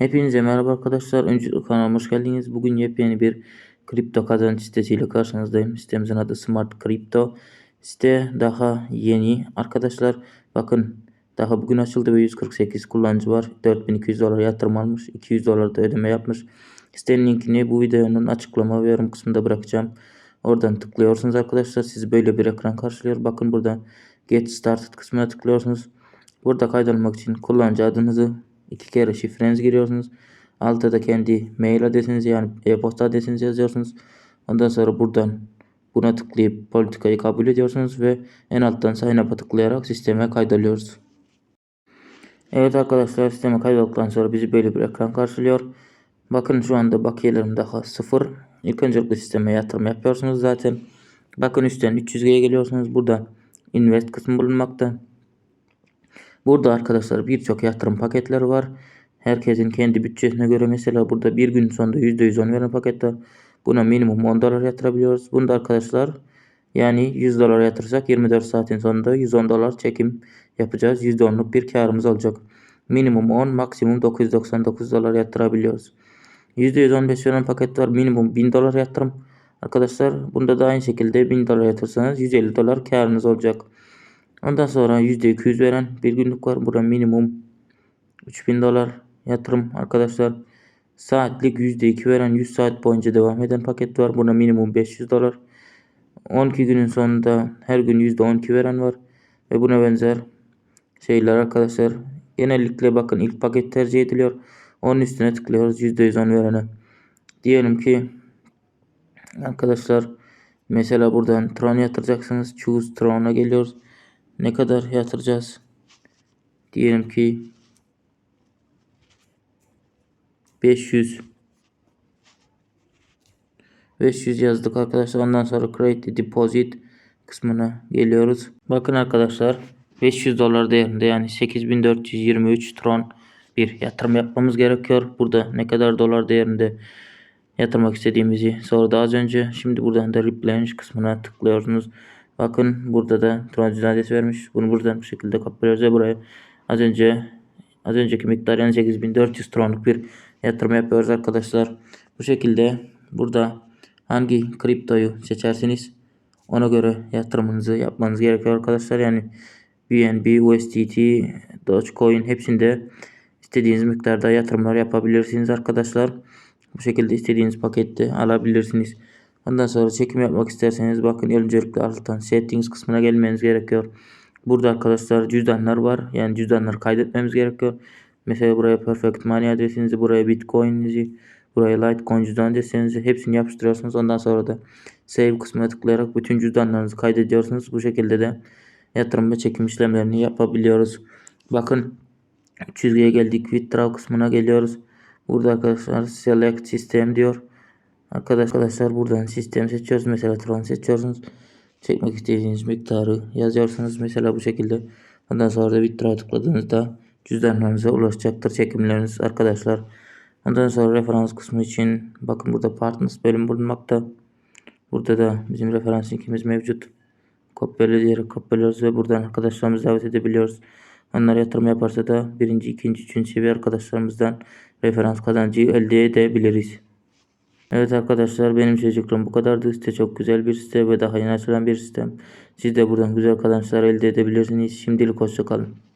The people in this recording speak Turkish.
Hepinize merhaba arkadaşlar. Öncelikle kanalıma hoş geldiniz. Bugün yepyeni bir kripto kazanç sitesiyle karşınızdayım. Sitemizin adı Smart Crypto. Site daha yeni arkadaşlar. Bakın daha bugün açıldı ve 148 kullanıcı var. 4200 dolar yatırım almış. 200 dolar da ödeme yapmış. Sitenin linkini bu videonun açıklama ve yorum kısmında bırakacağım. Oradan tıklıyorsunuz arkadaşlar. Sizi böyle bir ekran karşılıyor. Bakın burada Get Started kısmına tıklıyorsunuz. Burada kaydolmak için kullanıcı adınızı iki kere şifrenizi giriyorsunuz. Altta da kendi mail adresinizi yani e-posta adresinizi yazıyorsunuz. Ondan sonra buradan buna tıklayıp politikayı kabul ediyorsunuz ve en alttan sign up'a tıklayarak sisteme kaydoluyoruz. Evet arkadaşlar sisteme kaydolduktan sonra bizi böyle bir ekran karşılıyor. Bakın şu anda bakiyelerim daha sıfır. İlk öncelikle sisteme yatırım yapıyorsunuz zaten. Bakın üstten 300G'ye geliyorsunuz. Burada invest kısmı bulunmakta. Burada arkadaşlar birçok yatırım paketleri var. Herkesin kendi bütçesine göre mesela burada bir gün sonunda %110 veren paket var. Buna minimum 10 dolar yatırabiliyoruz. Bunda arkadaşlar yani 100 dolar yatırsak 24 saatin sonunda 110 dolar çekim yapacağız. %10'luk bir karımız olacak. Minimum 10 maksimum 999 dolar yatırabiliyoruz. %115 veren paket. Minimum 1000 dolar yatırım. Arkadaşlar bunda da aynı şekilde 1000 dolar yatırsanız 150 dolar karınız olacak. Ondan sonra %200 veren bir günlük var. Burada minimum 3000 dolar yatırım arkadaşlar. Saatlik %2 veren 100 saat boyunca devam eden paket var. Burada minimum 500 dolar. 12 günün sonunda her gün %12 veren var. Ve buna benzer şeyler arkadaşlar. Genellikle bakın ilk paket tercih ediliyor. Onun üstüne tıklıyoruz %110 verene. Diyelim ki arkadaşlar mesela buradan Tron yatıracaksınız. Choose Tron'a geliyoruz. Ne kadar yatıracağız? Diyelim ki 500 500 yazdık arkadaşlar. Ondan sonra create deposit kısmına geliyoruz. Bakın arkadaşlar 500 dolar değerinde yani 8423 tron bir yatırım yapmamız gerekiyor. Burada ne kadar dolar değerinde yatırmak istediğimizi sordu az önce. Şimdi buradan da replenish kısmına tıklıyorsunuz. Bakın burada da tron adresi vermiş. Bunu buradan bu şekilde kapatıyoruz buraya az önce az önceki miktar yani 8400 tronluk bir yatırım yapıyoruz arkadaşlar. Bu şekilde burada hangi kriptoyu seçerseniz ona göre yatırımınızı yapmanız gerekiyor arkadaşlar. Yani BNB, USDT, Dogecoin hepsinde istediğiniz miktarda yatırımlar yapabilirsiniz arkadaşlar. Bu şekilde istediğiniz pakette alabilirsiniz. Ondan sonra çekim yapmak isterseniz bakın öncelikle alttan settings kısmına gelmeniz gerekiyor. Burada arkadaşlar cüzdanlar var. Yani cüzdanları kaydetmemiz gerekiyor. Mesela buraya Perfect Money adresinizi, buraya Bitcoin'inizi, buraya Litecoin cüzdan adresinizi hepsini yapıştırıyorsunuz. Ondan sonra da Save kısmına tıklayarak bütün cüzdanlarınızı kaydediyorsunuz. Bu şekilde de yatırım ve çekim işlemlerini yapabiliyoruz. Bakın 300'ye geldik. Withdraw kısmına geliyoruz. Burada arkadaşlar Select System diyor. Arkadaşlar buradan sistem seçiyoruz. Mesela Tron seçiyorsunuz. Çekmek istediğiniz miktarı yazıyorsunuz. Mesela bu şekilde. Ondan sonra da Withdraw tıkladığınızda cüzdanlarınıza ulaşacaktır çekimleriniz arkadaşlar. Ondan sonra referans kısmı için bakın burada partners bölüm bulunmakta. Burada da bizim referans linkimiz mevcut. Kopyala diyerek kopyalıyoruz ve buradan arkadaşlarımızı davet edebiliyoruz. Onlar yatırım yaparsa da birinci, ikinci, üçüncü seviye arkadaşlarımızdan referans kazancı elde edebiliriz. Evet arkadaşlar benim söyleyeceklerim bu kadardı. Site çok güzel bir site ve daha yeni açılan bir sistem. Siz de buradan güzel kazançlar elde edebilirsiniz. Şimdilik hoşçakalın.